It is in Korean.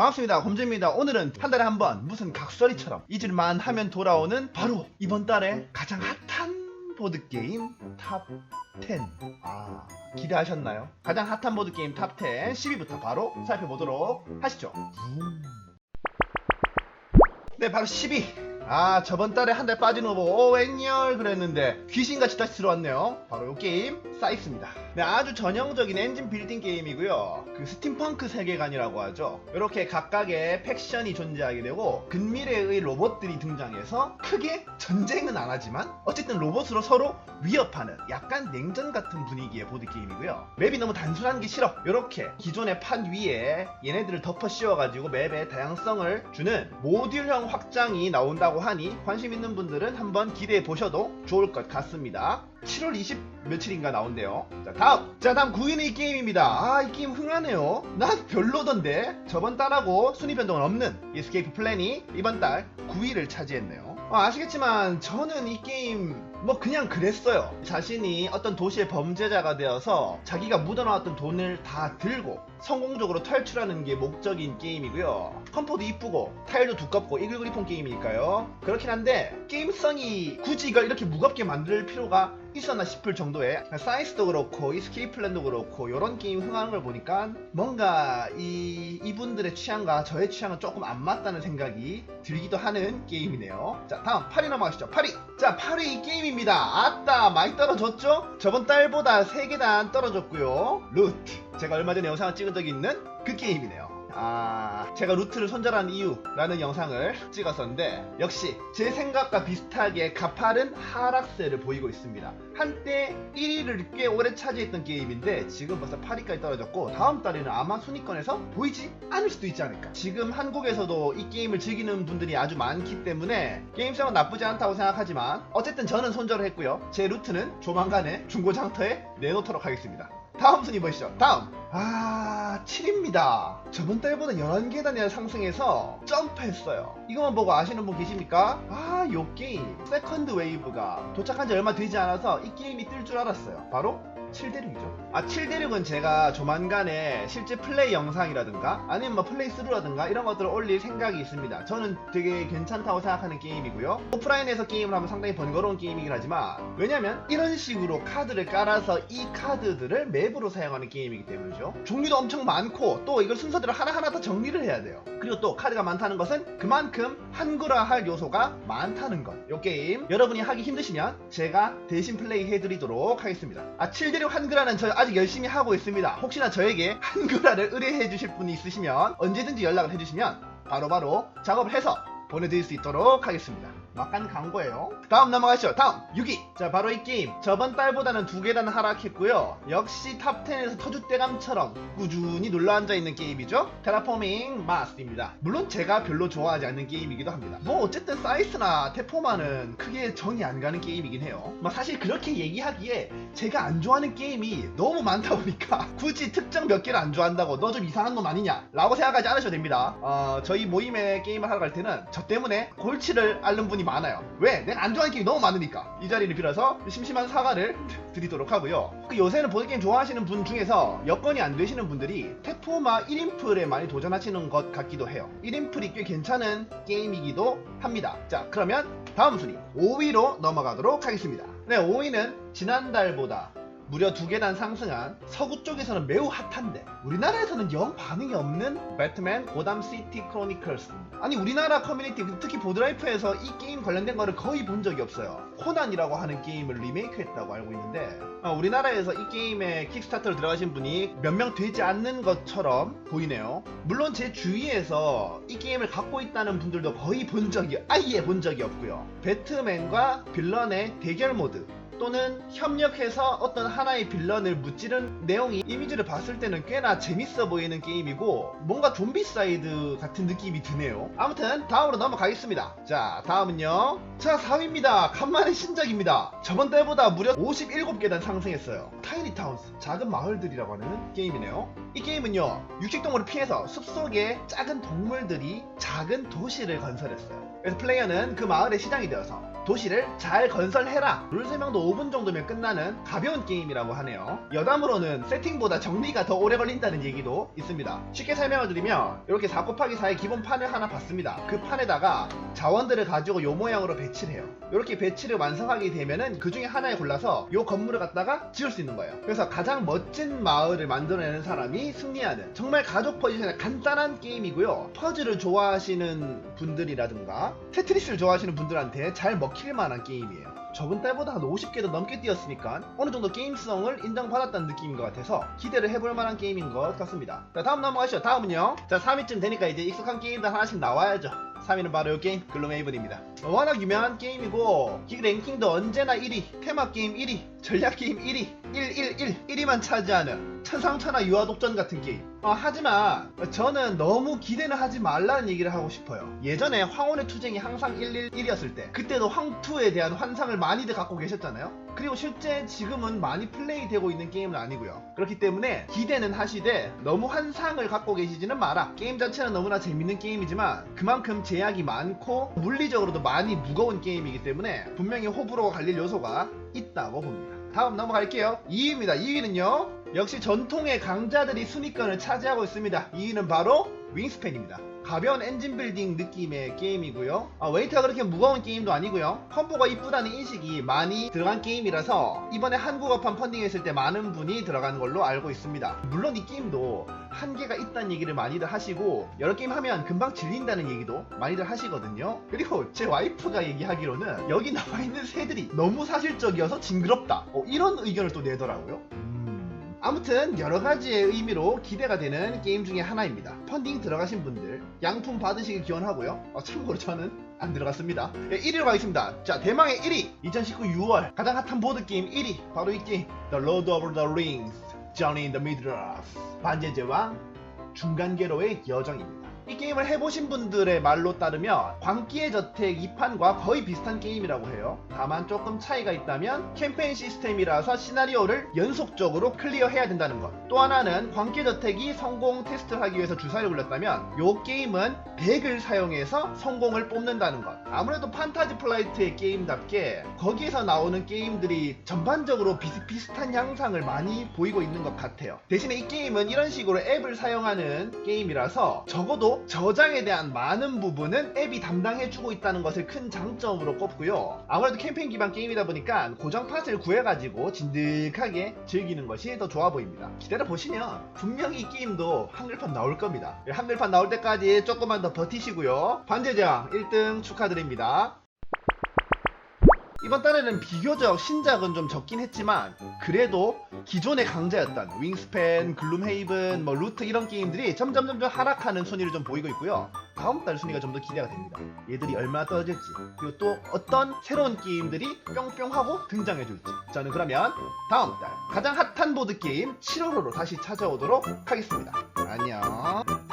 반갑습니다. 곰재입니다. 오늘은 한 달에 한 번 무슨 각설이처럼 잊을만 하면 돌아오는 바로 이번 달에 가장 핫한 보드게임 탑 10. 아, 기대하셨나요? 가장 핫한 보드게임 탑 10, 10위부터 바로 살펴보도록 하시죠. 음. 네, 바로 10위. 아, 저번 달에 한 달 빠진 후보, 오, 웬열 그랬는데, 귀신같이 다시 들어왔네요. 바로 이 게임, 사이스입니다. 네, 아주 전형적인 엔진 빌딩 게임이고요. 그 스팀펑크 세계관이라고 하죠. 이렇게 각각의 팩션이 존재하게 되고, 근미래의 로봇들이 등장해서, 크게 전쟁은 안 하지만, 어쨌든 로봇으로 서로 위협하는 약간 냉전 같은 분위기의 보드 게임이고요. 맵이 너무 단순한 게 싫어. 이렇게 기존의 판 위에 얘네들을 덮어 씌워가지고 맵의 다양성을 주는 모듈형 확장이 나온다고 하니 관심 있는 분들은 한번 기대해 보셔도 좋을 것 같습니다. 7월 20 며칠인가 나온대요. 자, 다음! 자, 다음 9위는 이 게임입니다. 아, 이 게임 흥하네요. 난 별로던데? 저번 달하고 순위 변동은 없는 이스케이프 플랜이 이번 달 9위를 차지했네요. 어, 아시겠지만 저는 이 게임 뭐 그냥 그랬어요. 자신이 어떤 도시의 범죄자가 되어서 자기가 묻어나왔던 돈을 다 들고 성공적으로 탈출하는 게 목적인 게임이고요. 컴포도 이쁘고 타일도 두껍고 이글그리폰 게임이니까요. 그렇긴 한데 게임성이 굳이 이걸 이렇게 무겁게 만들 필요가 있었나 싶을 정도의 사이스도 그렇고 이스케이 플랜도 그렇고 이런 게임 흥하는 걸 보니까 뭔가 이 이분들의 취향과 저의 취향은 조금 안 맞다는 생각이 들기도 하는 게임이네요. 자 다음 8위 넘어가시죠. 8위. 자 8위 이 게임입니다. 아따 많이 떨어졌죠? 저번 달보다 3계단 떨어졌고요. 루트. 제가 얼마 전에 영상을 찍은 적이 있는 그 게임이네요. 아, 제가 루트를 손절한 이유라는 영상을 찍었었는데 역시 제 생각과 비슷하게 가파른 하락세를 보이고 있습니다. 한때 1위를 꽤 오래 차지했던 게임인데 지금 벌써 8위까지 떨어졌고 다음 달에는 아마 순위권에서 보이지 않을 수도 있지 않을까. 지금 한국에서도 이 게임을 즐기는 분들이 아주 많기 때문에 게임성은 나쁘지 않다고 생각하지만 어쨌든 저는 손절을 했고요. 제 루트는 조만간에 중고장터에 내놓도록 하겠습니다. 다음 순위 보시죠. 다음. 아, 7입니다. 저번 달보다 11계단이나 상승해서 점프했어요. 이것만 보고 아시는 분 계십니까? 아, 요 게임. 세컨드 웨이브가 도착한 지 얼마 되지 않아서 이 게임이 뜰 줄 알았어요. 바로 7대륙이죠. 아, 7대륙은 제가 조만간에 실제 플레이 영상이라든가 아니면 뭐 플레이 스루라든가 이런 것들을 올릴 생각이 있습니다. 저는 되게 괜찮다고 생각하는 게임이고요. 오프라인에서 게임을 하면 상당히 번거로운 게임이긴 하지만 왜냐면 이런 식으로 카드를 깔아서 이 카드들을 맵으로 사용하는 게임이기 때문이죠. 종류도 엄청 많고 또 이걸 순서대로 하나하나 다 정리를 해야 돼요. 그리고 또 카드가 많다는 것은 그만큼 한글화할 요소가 많다는 것. 이 게임 여러분이 하기 힘드시면 제가 대신 플레이 해드리도록 하겠습니다. 아 7대 륙 한글화는 저 아직 열심히 하고 있습니다. 혹시나 저에게 한글화를 의뢰해 주실 분이 있으시면 언제든지 연락을 해주시면 바로바로 작업을 해서 보내드릴 수 있도록 하겠습니다. 막간 광고예요. 다음 넘어가시죠. 다음 6위. 자 바로 이 게임. 저번 달보다는 두 계단 하락했고요. 역시 탑10에서 터줏대감처럼 꾸준히 눌러앉아 있는 게임이죠. 테라포밍 마스입니다. 물론 제가 별로 좋아하지 않는 게임이기도 합니다. 뭐 어쨌든 사이스나 테포마는 크게 정이 안 가는 게임이긴 해요. 뭐 사실 그렇게 얘기하기에 제가 안 좋아하는 게임이 너무 많다 보니까 굳이 특정 몇 개를 안 좋아한다고 너 좀 이상한 놈 아니냐 라고 생각하지 않으셔도 됩니다. 어, 저희 모임에 게임을 하러 갈 때는 저 때문에 골치를 앓는 분이 많아요. 왜? 내가 안 좋아하는 게임이 너무 많으니까. 이 자리를 빌어서 심심한 사과를 드리도록 하고요. 그 요새는 보드게임 좋아하시는 분 중에서 여건이 안 되시는 분들이 테포마 1인풀에 많이 도전하시는 것 같기도 해요. 1인풀이 꽤 괜찮은 게임이기도 합니다. 자, 그러면 다음 순위 5위로 넘어가도록 하겠습니다. 네, 5위는 지난달보다 무려 두 계단 상승한 서구 쪽에서는 매우 핫한데 우리나라에서는 영 반응이 없는 배트맨 고담 시티 크로니클스 아니 우리나라 커뮤니티 특히 보드라이프에서 이 게임 관련된 거를 거의 본 적이 없어요. 코난이라고 하는 게임을 리메이크했다고 알고 있는데 아, 우리나라에서 이 게임에 킥스타터를 들어가신 분이 몇 명 되지 않는 것처럼 보이네요. 물론 제 주위에서 이 게임을 갖고 있다는 분들도 거의 본 적이 아예 본 적이 없고요. 배트맨과 빌런의 대결 모드 또는 협력해서 어떤 하나의 빌런을 무찌른 내용이 이미지를 봤을 때는 꽤나 재밌어 보이는 게임이고 뭔가 좀비 사이드 같은 느낌이 드네요. 아무튼 다음으로 넘어가겠습니다. 자 다음은요. 자 4위입니다. 간만에 신작입니다. 저번 달보다 무려 57계단 상승했어요. 타이니 타운스 작은 마을들이라고 하는 게임이네요. 이 게임은요 육식동물을 피해서 숲속에 작은 동물들이 작은 도시를 건설했어요. 그래서 플레이어는 그 마을의 시장이 되어서 도시를 잘 건설해라. 룰 설명도 5분 정도면 끝나는 가벼운 게임이라고 하네요. 여담으로는 세팅보다 정리가 더 오래 걸린다는 얘기도 있습니다. 쉽게 설명을 드리면 이렇게 4 곱하기 4의 기본 판을 하나 봤습니다. 그 판에다가 자원들을 가지고 요 모양으로 배치를 해요. 이렇게 배치를 완성하게 되면은 그 중에 하나에 골라서 요 건물을 갖다가 지을 수 있는 거예요. 그래서 가장 멋진 마을을 만들어내는 사람이 승리하는 정말 가족 포지션의 간단한 게임이고요. 퍼즐을 좋아하시는 분들이라든가 테트리스를 좋아하시는 분들한테 잘 먹힐 만한 게임이에요. 저번 달보다 한 50개도 넘게 뛰었으니까 어느 정도 게임성을 인정받았다는 느낌인 것 같아서 기대를 해볼 만한 게임인 것 같습니다. 자 다음 넘어가시죠. 다음은요. 자 3위쯤 되니까 이제 익숙한 게임들 하나씩 나와야죠. 3위는 바로 이 게임 글로메이븐입니다. 워낙 유명한 게임이고 기 랭킹도 언제나 1위, 테마 게임 1위, 전략 게임 1위, 111, 1위만 차지하는 천상천하 유아독전 같은 게임. 어, 하지만 저는 너무 기대는 하지 말라는 얘기를 하고 싶어요. 예전에 황혼의 투쟁이 항상 111이었을 때 그때도 황2에 대한 환상을 많이들 갖고 계셨잖아요. 그리고 실제 지금은 많이 플레이되고 있는 게임은 아니고요. 그렇기 때문에 기대는 하시되 너무 환상을 갖고 계시지는 마라. 게임 자체는 너무나 재밌는 게임이지만 그만큼 제약이 많고 물리적으로도 많이 무거운 게임이기 때문에 분명히 호불호가 갈릴 요소가 있다고 봅니다. 다음 넘어갈게요. 2위입니다. 2위는요. 역시 전통의 강자들이 순위권을 차지하고 있습니다. 2위는 바로 윙스팬입니다. 가벼운 엔진 빌딩 느낌의 게임이고요. 아, 웨이트가 그렇게 무거운 게임도 아니고요. 컴보가 이쁘다는 인식이 많이 들어간 게임이라서 이번에 한국어판 펀딩했을 때 많은 분이 들어간 걸로 알고 있습니다. 물론 이 게임도 한계가 있다는 얘기를 많이들 하시고 여러 게임 하면 금방 질린다는 얘기도 많이들 하시거든요. 그리고 제 와이프가 얘기하기로는 여기 나와 있는 새들이 너무 사실적이어서 징그럽다. 어, 이런 의견을 또 내더라고요. 음, 아무튼 여러 가지의 의미로 기대가 되는 게임 중에 하나입니다. 펀딩 들어가신 분들 양품 받으시길 기원하고요. 어, 참고로 저는 안 들어갔습니다. 네, 1위로 가겠습니다. 자, 대망의 1위! 2019 6월 가장 핫한 보드 게임 1위! 바로 이 게임 The Lord of the Rings Journey in the Middle-earth 제왕 중간계로의 여정입니다. 이 게임을 해보신 분들의 말로 따르면 광기의 저택 2판과 거의 비슷한 게임이라고 해요. 다만 조금 차이가 있다면 캠페인 시스템이라서 시나리오를 연속적으로 클리어해야 된다는 것. 또 하나는 광기의 저택이 성공 테스트를 하기 위해서 주사를 굴렸다면 이 게임은 100을 사용해서 성공을 뽑는다는 것. 아무래도 판타지 플라이트의 게임답게 거기에서 나오는 게임들이 전반적으로 비슷비슷한 양상을 많이 보이고 있는 것 같아요. 대신에 이 게임은 이런 식으로 앱을 사용하는 게임이라서 적어도 저장에 대한 많은 부분은 앱이 담당해주고 있다는 것을 큰 장점으로 꼽고요. 아무래도 캠페인 기반 게임이다 보니까 고정 팟을 구해가지고 진득하게 즐기는 것이 더 좋아 보입니다. 기다려 보시면 분명히 이 게임도 한글판 나올 겁니다. 한글판 나올 때까지 조금만 더 버티시고요. 반제장 1등 축하드립니다. 이번 달에는 비교적 신작은 좀 적긴 했지만 그래도 기존의 강자였던 윙스팬, 글룸헤이븐, 뭐 루트 이런 게임들이 점점 점점 하락하는 순위를 좀 보이고 있고요. 다음 달 순위가 좀 더 기대가 됩니다. 얘들이 얼마나 떨어질지 그리고 또 어떤 새로운 게임들이 뿅뿅하고 등장해줄지 저는 그러면 다음 달 가장 핫한 보드 게임 7월호로 다시 찾아오도록 하겠습니다. 안녕.